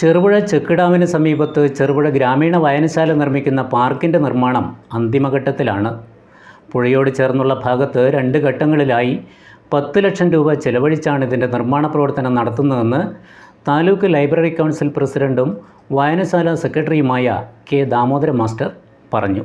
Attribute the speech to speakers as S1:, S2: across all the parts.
S1: Cherupuzha check ഡാമിന് സമീപത്ത് ചെറുപുഴ ഗ്രാമീണ വായനശാല നിർമ്മിക്കുന്ന പാർക്കിന്റെ നിർമ്മാണം അന്തിമഘട്ടത്തിലാണ്. പുഴയോട് ചേർന്നുള്ള ഭാഗത്ത് രണ്ട് ഘട്ടങ്ങളിലായി പത്ത് ലക്ഷം രൂപ ചെലവഴിച്ചാണ് ഇതിന്റെ നിർമ്മാണ പ്രവർത്തനം നടത്തുന്നതെന്ന് താലൂക്ക് ലൈബ്രറി കൗൺസിൽ പ്രസിഡന്റും വായനശാല സെക്രട്ടറിയുമായ കെ ദാമോദര മാസ്റ്റർ പറഞ്ഞു.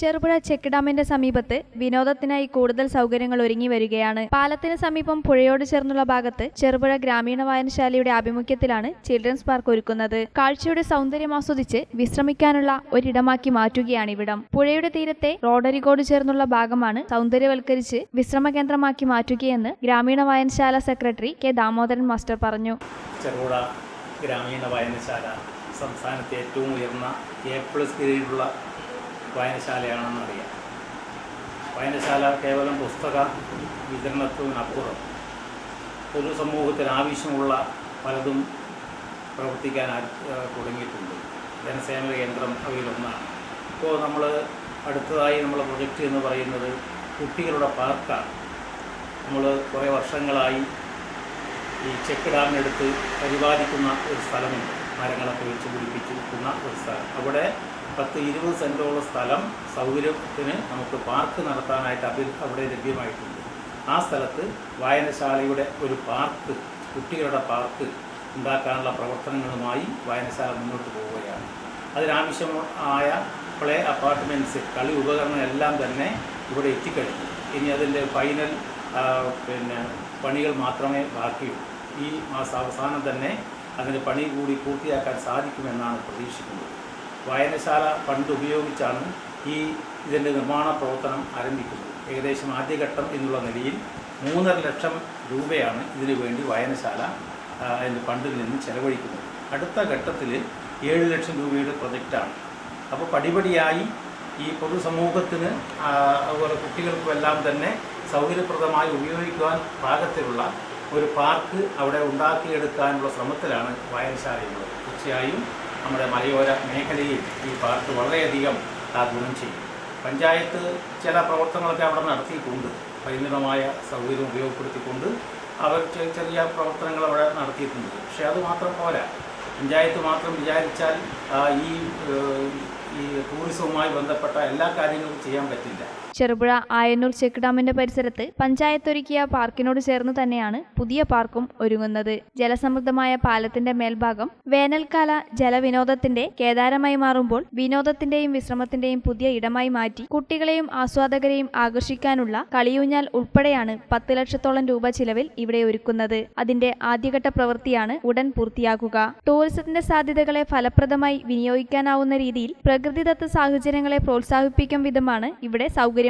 S2: Cherupuzha check ഡാമിന്റെ സമീപത്ത് വിനോദത്തിനായി കൂടുതൽ സൗകര്യങ്ങൾ ഒരുങ്ങി വരികയാണ്. പാലത്തിന് സമീപം പുഴയോട് ചേർന്നുള്ള ഭാഗത്ത് ചെറുപുഴ ഗ്രാമീണ വായനശാലയുടെ ആഭിമുഖ്യത്തിലാണ് ചിൽഡ്രൻസ് പാർക്ക് ഒരുക്കുന്നത്. കാഴ്ചയുടെ സൗന്ദര്യം ആസ്വദിച്ച് വിശ്രമിക്കാനുള്ള ഒരിടമാക്കി മാറ്റുകയാണ് ഇവിടം. പുഴയുടെ തീരത്തെ റോഡരികോട് ചേർന്നുള്ള ഭാഗമാണ് സൗന്ദര്യവൽക്കരിച്ച് വിശ്രമ കേന്ദ്രമാക്കി മാറ്റുകയെന്ന് ഗ്രാമീണ വായനശാല സെക്രട്ടറി കെ ദാമോദരൻ മാസ്റ്റർ പറഞ്ഞു.
S3: ചെറുപുഴ ഗ്രാമീണ വായനശാല സംസ്ഥാനത്തെ ഏറ്റവും ഉയർന്ന എ പ്ലസ് ഗ്രേഡുള്ള വായനശാലയാണെന്നറിയാം. വായനശാല കേവലം പുസ്തക വിതരണത്തിനപ്പുറം. പൊതുസമൂഹത്തിന് ആവശ്യമുള്ള പലതും പ്രവർത്തിക്കാൻ തുടങ്ങിയിട്ടുണ്ട്. ജനസേവന കേന്ദ്രം അവയിലൊന്നാണ്. ഇപ്പോൾ നമ്മൾ അടുത്തതായി നമ്മളെ പ്രൊജക്റ്റ് എന്ന് പറയുന്നത് കുട്ടികളുടെ പാർക്കാണ്. നമ്മൾ കുറേ വർഷങ്ങളായി ഈ ചെക്ക് ഡാമിനടുത്ത് പരിപാലിക്കുന്ന ഒരു സ്ഥലമുണ്ട്. മരങ്ങളൊക്കെ വെച്ച് പിടിപ്പിച്ചിരിക്കുന്ന ഒരു സ്ഥലം. അവിടെ പത്ത് ഇരുപത് സെന്റോളം സ്ഥലം സൗകര്യത്തിന് നമുക്ക് പാർക്ക് നടത്താനായിട്ട് അതിൽ അവിടെ ലഭ്യമായിട്ടുണ്ട്. ആ സ്ഥലത്ത് വായനശാലയുടെ ഒരു പാർക്ക് കുട്ടികളുടെ പാർക്ക് ഉണ്ടാക്കാനുള്ള പ്രവർത്തനങ്ങളുമായി വായനശാല മുന്നോട്ട് പോവുകയാണ്. അതിനാവശ്യമായ പ്ലേ അപ്പാർട്ട്മെന്റ്സ് കളി ഉപകരണം എല്ലാം തന്നെ ഇവിടെ എത്തിക്കഴിഞ്ഞു. ഇനി അതിന്റെ ഫൈനൽ പിന്നെ പണികൾ മാത്രമേ ബാക്കിയുള്ളൂ. ഈ മാസം അവസാനം തന്നെ അതിന്റെ പണി കൂടി പൂർത്തിയാക്കാൻ സാധിക്കുമെന്നാണ് പ്രതീക്ഷിക്കുന്നത്. വായനശാല ഫണ്ട് ഉപയോഗിച്ചാണ് ഈ ഇതിന്റെ നിർമ്മാണ പ്രവർത്തനം ആരംഭിക്കുന്നത്. ഏകദേശം ആദ്യഘട്ടം എന്നുള്ള നിലയിൽ മൂന്നര ലക്ഷം രൂപയാണ് ഇതിനു വേണ്ടി വായനശാല അതിന്റെ ഫണ്ടിൽ നിന്ന് ചെലവഴിക്കുന്നത്. അടുത്ത ഘട്ടത്തിൽ ഏഴ് ലക്ഷം രൂപയുടെ പ്രൊജക്റ്റാണ്. അപ്പോൾ പടിപടിയായി ഈ പൊതുസമൂഹത്തിന് അതുപോലെ കുട്ടികൾക്കും എല്ലാം തന്നെ സൗകര്യപ്രദമായി ഉപയോഗിക്കുവാൻ പാകത്തിലുള്ള ഒരു പാർക്ക് അവിടെ ഉണ്ടാക്കിയെടുക്കാനുള്ള ശ്രമത്തിലാണ് വായനശാലയുള്ളത്. തീർച്ചയായും നമ്മുടെ മലയോര മേഖലയിൽ ഈ പാർക്ക് വളരെയധികം ഗുണം ചെയ്യും. പഞ്ചായത്ത് ചില പ്രവർത്തനങ്ങളൊക്കെ അവിടെ നടത്തിയിട്ടുണ്ട്. പരിമിതമായ സൗകര്യം ഉപയോഗപ്പെടുത്തിക്കൊണ്ട് അവർ ചെറിയ പ്രവർത്തനങ്ങൾ അവിടെ നടത്തിയിട്ടുണ്ട്. പക്ഷേ അത് മാത്രം പോരാ. പഞ്ചായത്ത് മാത്രം വിചാരിച്ചാൽ ഈ ടൂറിസവുമായി ബന്ധപ്പെട്ട എല്ലാ കാര്യങ്ങളും ചെയ്യാൻ പറ്റില്ല.
S2: ചെറുപുഴ ആയന്നൂർ ചെക്ക് ഡാമിന്റെ പരിസരത്ത് പഞ്ചായത്തൊരുക്കിയ പാർക്കിനോട് ചേർന്ന് തന്നെയാണ് പുതിയ പാർക്കും ഒരുങ്ങുന്നത്. ജലസമൃദ്ധമായ പാലത്തിന്റെ മേൽഭാഗം വേനൽക്കാല ജലവിനോദത്തിന്റെ കേദാരമായി മാറുമ്പോൾ വിനോദത്തിന്റെയും വിശ്രമത്തിന്റെയും പുതിയ ഇടമായി മാറ്റി കുട്ടികളെയും ആസ്വാദകരെയും ആകർഷിക്കാനുള്ള കളിയൂഞ്ഞാൽ ഉൾപ്പെടെയാണ് പത്ത് ലക്ഷത്തോളം രൂപ ചിലവിൽ ഇവിടെ ഒരുക്കുന്നത്. അതിന്റെ ആദ്യഘട്ട പ്രവൃത്തിയാണ് ഉടൻ പൂർത്തിയാക്കുക. ടൂറിസത്തിന്റെ സാധ്യതകളെ ഫലപ്രദമായി വിനിയോഗിക്കാനാവുന്ന രീതിയിൽ പ്രകൃതിദത്ത സാഹചര്യങ്ങളെ പ്രോത്സാഹിപ്പിക്കും വിധമാണ് ഇവിടെ സൗകര്യം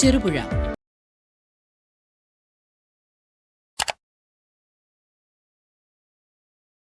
S4: ചെറുപുഴ